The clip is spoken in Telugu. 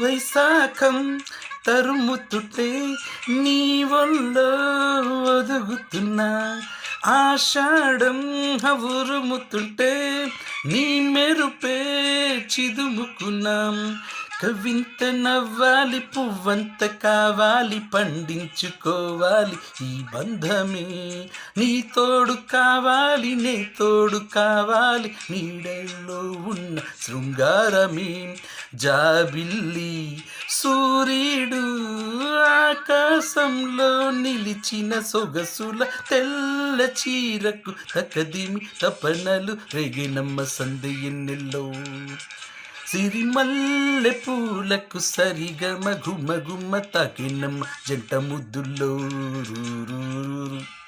వైశాఖం తరుముతుంటే నీ వల్ల ఒదుగుతున్నా ఆషాఢం ఉరుముతుంటే నీ మెరుపే చిదుముకున్నాం. కవింత నవ్వాలి పువ్వంత కావాలి పండించుకోవాలి ఈ బంధమే. నీ తోడు కావాలి నే తోడు కావాలి నీడల్లో ఉన్న శృంగారమే. జాబిల్లి సూర్యుడు ఆకాశంలో నిలిచిన సొగసుల తెల్ల చీరకు తకదిమి తపనలు రేగినమ్మ సంధి సిరిమల్లె పూలకు సరిగమ ఘుమ ఘుమ తాకినమ్మ జంట ముద్దుల్లో. రూ.